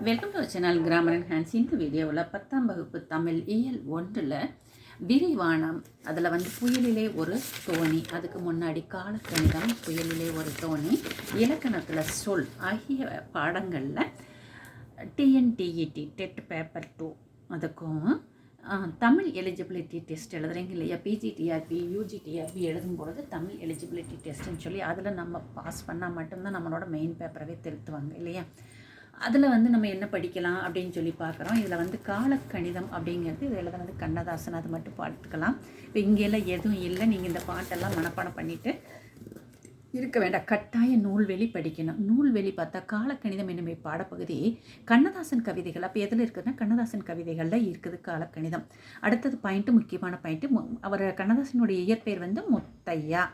Welcome to channel grammar and hands இந்த வீடியோவில் பத்தாம் வகுப்பு தமிழ் இயல் ஒன்றில் விரிவானம் அதில் வந்து புயலிலே ஒரு தோணி அதுக்கு முன்னாடி காலக்கணிதம் புயலிலே ஒரு தோணி இலக்கணத்தில் சொல் ஆகிய பாடங்களில் டிஎன்டிஇடி டெட் பேப்பர் டூ அதுக்கும் தமிழ் எலிஜிபிலிட்டி டெஸ்ட் எழுதுறீங்க இல்லையா? பிஜிடிஆர்பி யூஜிடிஆர்பி எழுதும் பொழுது தமிழ் எலிஜிபிலிட்டி டெஸ்ட்டுன்னு சொல்லி அதில் நம்ம பாஸ் பண்ணால் மட்டும்தான் நம்மளோட மெயின் பேப்பரவே திருத்துவாங்க இல்லையா? அதில் வந்து நம்ம என்ன படிக்கலாம் அப்படின்னு சொல்லி பார்க்குறோம். இதில் வந்து காலக்கணிதம் அப்படிங்கிறது இதில் எழுதுனது கண்ணதாசன் அது மட்டும் பார்த்துக்கலாம் இப்போ இங்கெல்லாம் எதுவும் இல்லை. நீங்கள் இந்த பாட்டெல்லாம் மனப்பாடம் பண்ணிவிட்டு இருக்க வேண்டாம். கட்டாய நூல்வெளி படிக்கணும். நூல்வெளி பார்த்தா காலக்கணிதம் என்னும் பாடப்பகுதி கண்ணதாசன் கவிதைகள். அப்போ எதில் இருக்குதுன்னா கண்ணதாசன் கவிதைகளில் இருக்குது காலக்கணிதம். அடுத்தது பாயிண்ட்டு முக்கியமான பாயிண்ட்டு அவர் கண்ணதாசனுடைய இயற்பெயர் வந்து முத்தையா.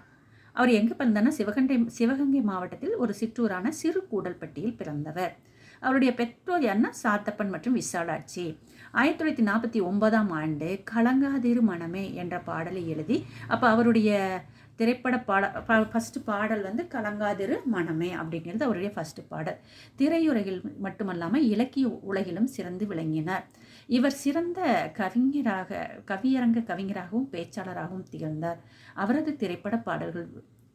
அவர் எங்கே பிறந்தார்னா சிவகண்டை சிவகங்கை மாவட்டத்தில் ஒரு சிற்றூரான சிறு கூடல்பட்டியில் பிறந்தவர். அவருடைய பெற்றோர் யாருன்னா சாத்தப்பன் மற்றும் விசாலாட்சி. ஆயிரத்தி தொள்ளாயிரத்தி நாற்பத்தி ஒன்பதாம் ஆண்டு கலங்காதிரு மனமே என்ற பாடலை எழுதி அப்போ அவருடைய திரைப்பட பாட ஃபஸ்ட்டு பாடல் வந்து கலங்காதிரு மனமே அப்படிங்கிறது அவருடைய ஃபஸ்ட்டு பாடல். திரையுலகில் மட்டுமல்லாமல் இலக்கிய உலகிலும் சிறந்து விளங்கினார். இவர் சிறந்த கவிஞராக கவியரங்க கவிஞராகவும் பேச்சாளராகவும் திகழ்ந்தார். அவரது திரைப்பட பாடல்கள்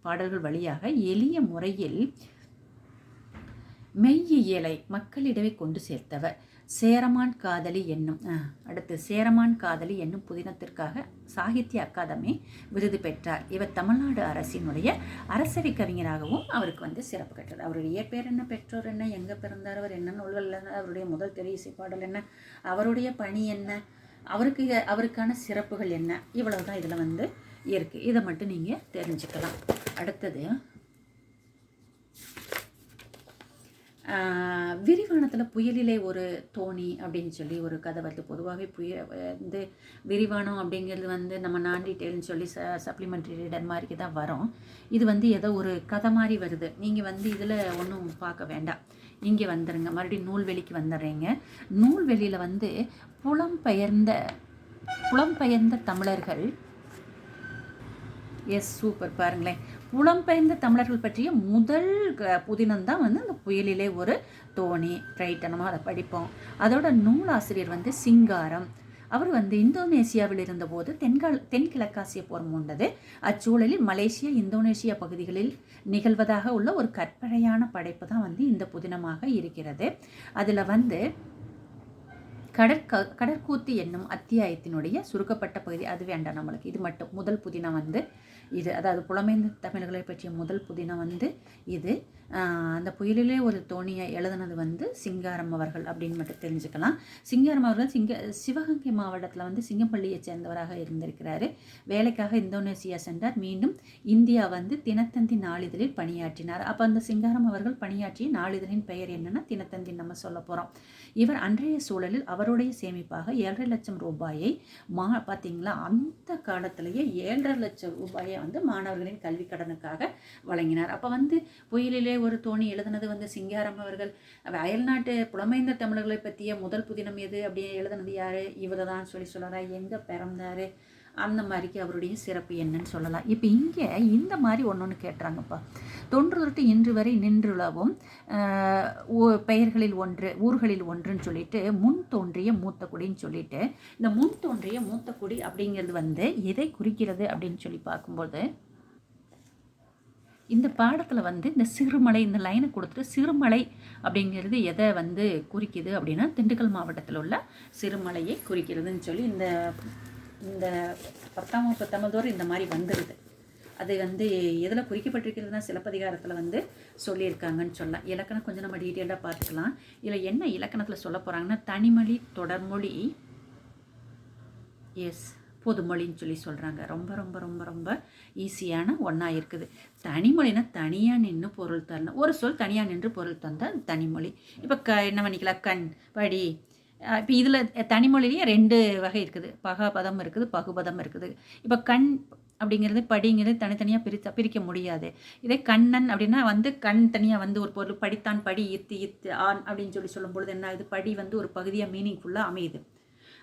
பாடல்கள் வழியாக எளிய முறையில் மெய்யியலை மக்களிடவே கொண்டு சேர்த்தவர். சேரமான் காதலி என்னும் அடுத்து சேரமான் காதலி என்னும் புதினத்திற்காக சாகித்ய அகாதமி விருது பெற்றார். இவர் தமிழ்நாடு அரசினுடைய அரசவை கவிஞராகவும் அவருக்கு வந்து சிறப்பு பெற்றார் அவருடைய பேர் என்ன? பெற்றோர் என்ன? எங்கே பிறந்தார்? அவர் என்ன நூல்கள் என்ன அவருடைய முதல் திரை பாடல் என்ன? அவருடைய பணி என்ன? அவருக்கு அவருக்கான சிறப்புகள் என்ன? இவ்வளவு தான் இதில் வந்து இருக்குது இதை மட்டும் நீங்கள் தெரிஞ்சுக்கலாம். அடுத்தது விரிவானத்தில் புயலிலே ஒரு தோணி அப்படின்னு சொல்லி ஒரு கதை வருது. பொதுவாகவே புய வந்து விரிவானம் அப்படிங்கிறது வந்து நம்ம நான் டீட்டெயில்னு சொல்லி ச சப்ளிமெண்ட்ரி ரீடர் மாதிரி தான் வரும். இது வந்து ஏதோ ஒரு கதை மாதிரி வருது. நீங்கள் வந்து இதில் ஒன்றும் பார்க்க வேண்டாம். இங்கே வந்துடுங்க மறுபடியும் நூல்வெளிக்கு வந்துடுறீங்க. நூல்வெளியில் வந்து புலம்பெயர்ந்த புலம்பெயர்ந்த தமிழர்கள் எஸ் சூப்பர் பாருங்களேன். புலம்பெயர்ந்த தமிழர்கள் பற்றிய முதல் க- புதினம் தான் வந்து அந்த புயலிலே ஒரு தோணி ரைட் நம்ம அதை படிப்போம். அதோட நூலாசிரியர் வந்து சிங்காரம். அவர் வந்து இந்தோனேசியாவில் இருந்தபோது தென்கால் தென்கிழக்காசிய போர் மூண்டது. அச்சூழலில் மலேசியா இந்தோனேசியா பகுதிகளில் நிகழ்வதாக உள்ள ஒரு கற்பனையான படைப்பு தான் வந்து இந்த புதினமாக இருக்கிறது. அதில் வந்து கடற்க கடற்கூத்து என்னும் அத்தியாயத்தினுடைய சுருக்கப்பட்ட பகுதி அது வேண்டாம் நம்மளுக்கு. இது மட்டும். முதல் புதினம் வந்து இது அதாவது புலமைந்த தமிழர்களை பற்றிய முதல் புதினம் வந்து இது. அந்த புயலிலே ஒரு தோணியை எழுதுனது வந்து சிங்காரம் அவர்கள் அப்படின்னு மட்டும் தெரிஞ்சுக்கலாம். சிங்காரம் அவர்கள் சிங்க சிவகங்கை மாவட்டத்தில் வந்து சிங்கப்பள்ளியை சேர்ந்தவராக இருந்திருக்கிறாரு. வேலைக்காக இந்தோனேசியா சென்றார். மீண்டும் இந்தியா வந்து தினத்தந்தி நாளிதழில் பணியாற்றினார். அப்போ அந்த சிங்காரம் அவர்கள் பணியாற்றிய நாளிதழின் பெயர் என்னென்னா தினத்தந்தி நம்ம சொல்ல போகிறோம் இவர் அன்றைய சூழலில் அவருடைய சேமிப்பாக ஏழரை லட்சம் ரூபாயை மா பார்த்தீங்களா அந்த காலத்திலேயே ஏழரை லட்சம் ரூபாயை வந்து மாணவர்களின் கல்வி கடனுக்காக வழங்கினார். அப்போ வந்து புயலிலே ஒரு தோணி எழுதுனது வந்து சிங்காரம் அவர்கள். அயல்நாட்டு புலமைந்த தமிழர்களை பற்றிய முதல் புதினம் எது அப்படி எழுதுனது யார்? இவர் தான் சொல்லி சொல்லலாம் எங்கே பிறந்தாரு? அந்த மாதிரிக்கு அவருடைய சிறப்பு என்னன்னு சொல்லலாம். இப்போ இங்கே இந்த மாதிரி ஒன்று ஒன்று கேட்டுறாங்கப்பா. தொன்று தொட்டு இன்று வரை நின்றுளவும் ஊ- பெயர்களில் ஒன்று ஊர்களில் ஒன்றுன்னு சொல்லிட்டு முன் தோன்றிய மூத்த குடின்னு சொல்லிட்டு இந்த முன் தோன்றிய மூத்த குடி அப்படிங்கிறது வந்து எதை குறிக்கிறது அப்படின்னு சொல்லி பார்க்கும்போது இந்த பாடத்தில் வந்து இந்த சிறுமலை இந்த லைனை கொடுத்துட்டு சிறுமலை அப்படிங்கிறது எதை வந்து குறிக்குது அப்படின்னா திண்டுக்கல் மாவட்டத்தில் உள்ள சிறுமலையை குறிக்கிறதுன்னு சொல்லி இந்த இந்த பத்தாம் வகுப்பு தமிழ்தோறும் இந்த மாதிரி வந்துடுது அது வந்து எதில் குறிக்கப்பட்டிருக்கிறதுனா சிலப்பதிகாரத்தில் வந்து சொல்லியிருக்காங்கன்னு சொல்லலாம். இலக்கணம் கொஞ்சம் நம்ம டீட்டெயிலாக பார்த்துக்கலாம். இதில் என்ன இலக்கணத்தில் சொல்ல போகிறாங்கன்னா தனிமொழி தொடர்மொழி. எஸ் பொதுமொழின்னு சொல்லி சொல்கிறாங்க ரொம்ப ரொம்ப ரொம்ப ரொம்ப ஈஸியான ஒன்றா இருக்குது. தனிமொழினா தனியாக நின்று பொருள் தரணும். ஒரு சொல் தனியாக நின்று பொருள் தந்தால் தனிமொழி. இப்போ க என்ன பண்ணிக்கலாம் கண் படி. இப்போ இதில் தனிமொழிலேயே ரெண்டு வகை இருக்குது. பகாபதம் இருக்குது பகுபதம் இருக்குது. இப்போ கண் அப்படிங்கிறது படிங்கிறது தனித்தனியாக பிரித்த பிரிக்க முடியாது. இதே கண்ணன் அப்படின்னா வந்து கண் தனியாக வந்து ஒரு பொருள் படித்தான் படி இத்து இத்து ஆண் அப்படின்னு சொல்லி சொல்லும் பொழுது என்ன ஆகுது? படி வந்து ஒரு பகுதியாக மீனிங்ஃபுல்லாக அமையுது.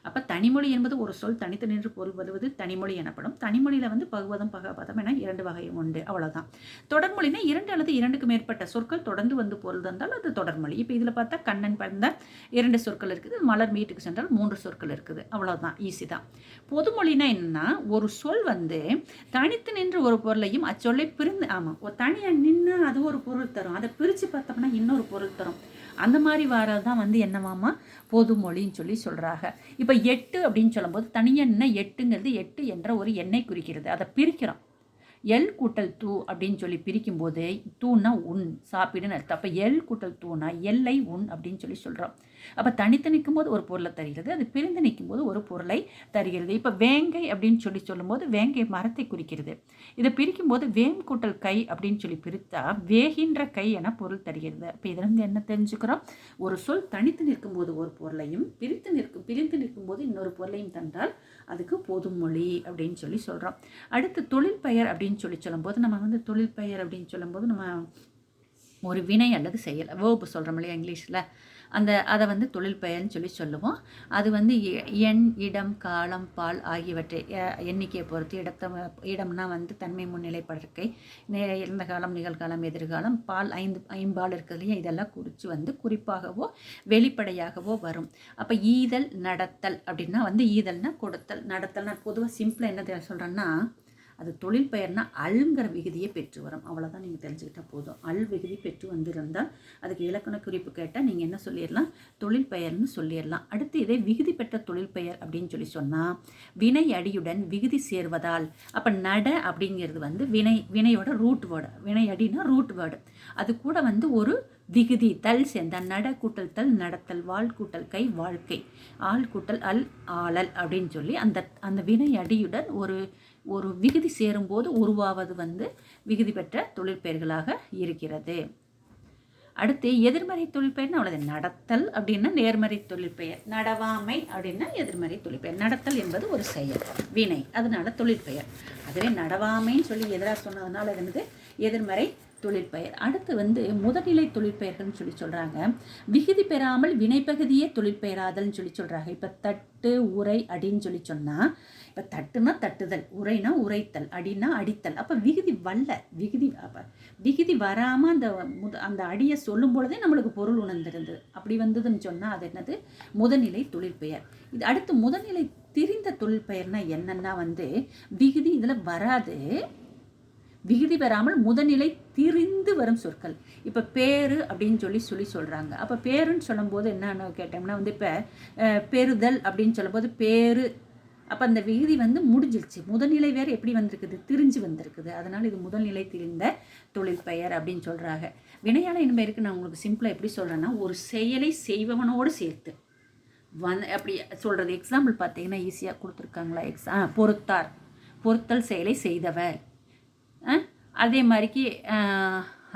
அப்போ தனிமொழி என்பது ஒரு சொல் தனித்து நின்று பொருள் வருவது தனிமொழி எனப்படும். தனிமொழியில் வந்து பகுவதம் பகபதம் என இரண்டு வகையும் உண்டு. அவ்வளோதான் தொடர்மொழினா இரண்டு அல்லது இரண்டுக்கு மேற்பட்ட சொற்கள் தொடர்ந்து வந்து பொருள் தந்தால் அது தொடர்மொழி இப்போ இதில் பார்த்தா கண்ணன் பிறந்த இரண்டு சொற்கள் இருக்குது. மலர் மீட்டுக்கு சென்றால் மூன்று சொற்கள் இருக்குது. அவ்வளோதான் ஈஸி தான். பொதுமொழினா என்னன்னா ஒரு சொல் வந்து தனித்து நின்று ஒரு பொருளையும் அச்சொல்லை பிரிந்து ஆமாம் தனியாக நின்று அது ஒரு பொருள் தரும். அதை பிரித்து பார்த்தோம்னா இன்னொரு பொருள் தரும். அந்த மாதிரி வரது தான் வந்து என்னவாமா பொதுமொழின்னு சொல்லி சொல்கிறாங்க இப்போ எட்டு அப்படின்னு சொல்லும்போது தனியெண்ணெய் எட்டுங்கிறது எட்டு என்ற ஒரு எண்ணெய் குறிக்கிறது. அதை பிரிக்கிறோம். எல் கூட்டல் தூ அப்படின்னு சொல்லி பிரிக்கும்போது தூன்னா உன் சாப்பிடுன்னு அர்த்தம். அப்போ எல் கூட்டல் தூனா எல்லை உன் அப்படின்னு சொல்லி சொல்கிறோம் அப்போ தனித்து நிற்கும் போது ஒரு பொருளை தருகிறது அது பிரிந்து நிற்கும் போது ஒரு பொருளை தருகிறது. இப்போ வேங்கை அப்படின்னு சொல்லி சொல்லும்போது வேங்கை மரத்தை குறிக்கிறது. இதை பிரிக்கும் போது வேம் கூட்டல் கை அப்படின்னு சொல்லி பிரித்தா வேகின்ற கை என பொருள் தருகிறது. இப்போ இதிலிருந்து என்ன தெரிஞ்சுக்கிறோம்? ஒரு சொல் தனித்து நிற்கும் போது ஒரு பொருளையும் பிரித்து நிற்கும் பிரிந்து நிற்கும் போது இன்னொரு பொருளையும் தந்தால் அதுக்கு பொதுமொழி அப்படின்னு சொல்லி சொல்கிறோம் அடுத்து தொழில் பெயர் அப்படின்னு சொல்லி சொல்லும்போது நம்ம வந்து தொழில் பெயர் அப்படின்னு சொல்லும்போது நம்ம ஒரு வினை அல்லது செயல் வேர்பு சொல்கிறோம் இல்லையா இங்கிலீஷில்? அந்த அதை வந்து தொழில் பெயர்னு சொல்லி சொல்லுவோம். அது வந்து எண் இடம் காலம் பால் ஆகியவற்றை எண்ணிக்கையை பொறுத்து இடத்த இடம்னா வந்து தன்மை முன்னிலை படுக்கை இறந்த காலம் நிகழ்காலம் எதிர்காலம் பால் ஐந்து ஐம்பால் இருக்கிறதுலையும் இதெல்லாம் குறித்து வந்து குறிப்பாகவோ வெளிப்படையாகவோ வரும். அப்போ ஈதல் நடத்தல் அப்படின்னா வந்து ஈதல்னா கொடுத்தல் நடத்தல்னா பொதுவாக சிம்பிளாக என்ன சொல்கிறேன்னா அது தொழில் பெயர்னா அல்ங்கிற விகுதியை பெற்று வரும். அவ்வளோதான் நீங்கள் தெரிஞ்சுக்கிட்டால் போதும். அல் விகுதி பெற்று வந்திருந்தால் அதுக்கு இலக்கண குறிப்பு கேட்டால் நீங்கள் என்ன சொல்லிடலாம்? தொழில் பெயர்னு சொல்லிடலாம். அடுத்து இதே விகுதி பெற்ற தொழில் பெயர் அப்படின்னு சொல்லி சொன்னால் வினை அடியுடன் விகுதி சேர்வதால். அப்போ நட அப்படிங்கிறது வந்து வினை வினையோட ரூட் வேர்டு வினை அடினா ரூட் வேர்டு அது கூட வந்து ஒரு விகுதி தல் சேர்ந்த நட கூட்டல் தல் நடத்தல் வாழ் கூட்டல் கை வாழ்க்கை. ஆள் கூட்டல் அல் ஆளல் அப்படின்னு சொல்லி அந்த அந்த வினை அடியுடன் ஒரு ஒரு விகுதி சேரும்போது உருவாவது வந்து விகுதி பெற்ற தொழிற்பெயர்களாக இருக்கிறது. அடுத்து எதிர்மறை தொழிற்பெயர்னு அவ்வளவு நடத்தல் அப்படின்னா நேர்மறை தொழிற்பெயர் நடவாமை அப்படின்னா எதிர்மறை தொழிற்பெயர் நடத்தல் என்பது ஒரு செயல் வினை. அதனால தொழிற்பெயர் அதுவே நடவாமைன்னு சொல்லி எதிராக சொன்னதுனால என்னது? எதிர்மறை தொழிற்பெயர். அடுத்து வந்து முதநிலை தொழிற்பெயர்கள்னு சொல்லி சொல்கிறாங்க விகுதி பெறாமல் வினைப்பகுதியே தொழிற்பெயராதல்னு சொல்லி சொல்கிறாங்க இப்போ தட்டு உரை அடின்னு சொல்லி சொன்னால் இப்போ தட்டுனா தட்டுதல் உரைனா உரைத்தல் அடினா அடித்தல். அப்போ விகுதி வல்ல விகுதி அப்போ விகுதி வராமல் அந்த முத அந்த அடியை சொல்லும் பொழுதே நம்மளுக்கு பொருள் உணர்ந்திருந்தது. அப்படி வந்ததுன்னு சொன்னால் அது என்னது? முதநிலை தொழிற்பெயர். இது அடுத்து முதல்நிலை திரிந்த தொழிற்பெயர்னா என்னென்னா வந்து விகுதி இதில் வராது விகுதி பெறாமல் முதநிலை திரிந்து வரும் சொற்கள். இப்போ பேரு அப்படின்னு சொல்லி சொல்லி சொல்கிறாங்க அப்போ பேருன்னு சொல்லும்போது என்னன்னு கேட்டோம்னா வந்து இப்போ பெறுதல் அப்படின்னு சொல்லும்போது பேரு அப்போ அந்த விகுதி வந்து முடிஞ்சிருச்சு. முதல்நிலை வேறு எப்படி வந்திருக்குது? திரிஞ்சு வந்திருக்குது. அதனால் இது முதல்நிலை திரிந்த தொழில் பெயர் அப்படின்னு சொல்கிறாங்க வினையாள இன்பெயருக்கு நான் உங்களுக்கு சிம்பிளாக எப்படி சொல்கிறேன்னா ஒரு செயலை செய்பவனோடு சேர்த்து. வந் அப்படி சொல்கிறது எக்ஸாம்பிள் பார்த்தீங்கன்னா ஈஸியாக கொடுத்துருக்காங்களா? எக்ஸா பொறுத்தார். பொருத்தல் செயலை செய்தவர். அதே மாதிரிக்கு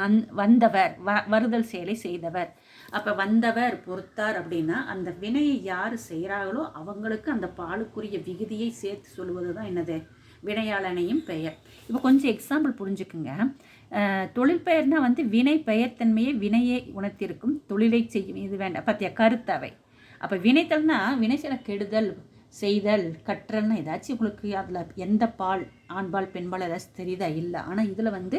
அந் வந்தவர் வ வருதல் செயலை செய்தவர். அப்போ வந்தவர் பொறுத்தார் அப்படின்னா அந்த வினையை யார் செய்கிறாங்களோ அவங்களுக்கு அந்த பாலுக்குரிய விகுதியை சேர்த்து சொல்லுவது தான் என்னது? வினையாளனையும் பெயர். இப்போ கொஞ்சம் எக்ஸாம்பிள் புரிஞ்சுக்குங்க. தொழில் பெயர்னால் வந்து வினை பெயர்த்தன்மையை வினையை உணர்த்திருக்கும் தொழிலை செய்யும் இது வேண்டாம். பார்த்தியா கருத்தவை. அப்போ வினைத்தல்னா வினை சில கெடுதல் செய்தல் கற்றல்னு ஏதாச்சும் உங்களுக்கு அதில் எந்த பால் ஆண்பால் பெண்பால் ஏதாச்சும் தெரியுதா? இல்லை. ஆனால் இதில் வந்து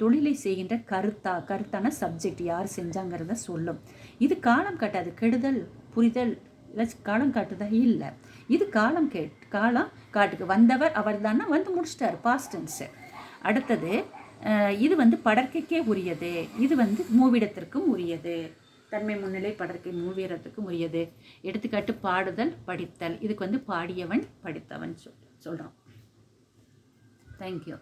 தொழிலை செய்கின்ற கருத்தா கருத்தான சப்ஜெக்ட் யார் செஞ்சாங்கிறத சொல்லும். இது காலம் காட்டாது. கெடுதல் புரிதல் ஏதாச்சும் காலம் காட்டுதா? இல்லை. இது காலம் கேட் காலம் காட்டுக்கு. வந்தவர் அவர் தானே வந்து முடிச்சிட்டார் பாஸ்டன்ஸு அடுத்தது இது வந்து படற்கைக்கே உரியது. இது வந்து மூவிடத்திற்கும் உரியது. தன்மை முன்னிலை படற்கை மூவீரத்துக்கு உரியது. எடுத்துக்காட்டு பாடுதல் படித்தல். இதுக்கு வந்து பாடியவன் படித்தவன் சொல் சொல்கிறோம் தேங்க்யூ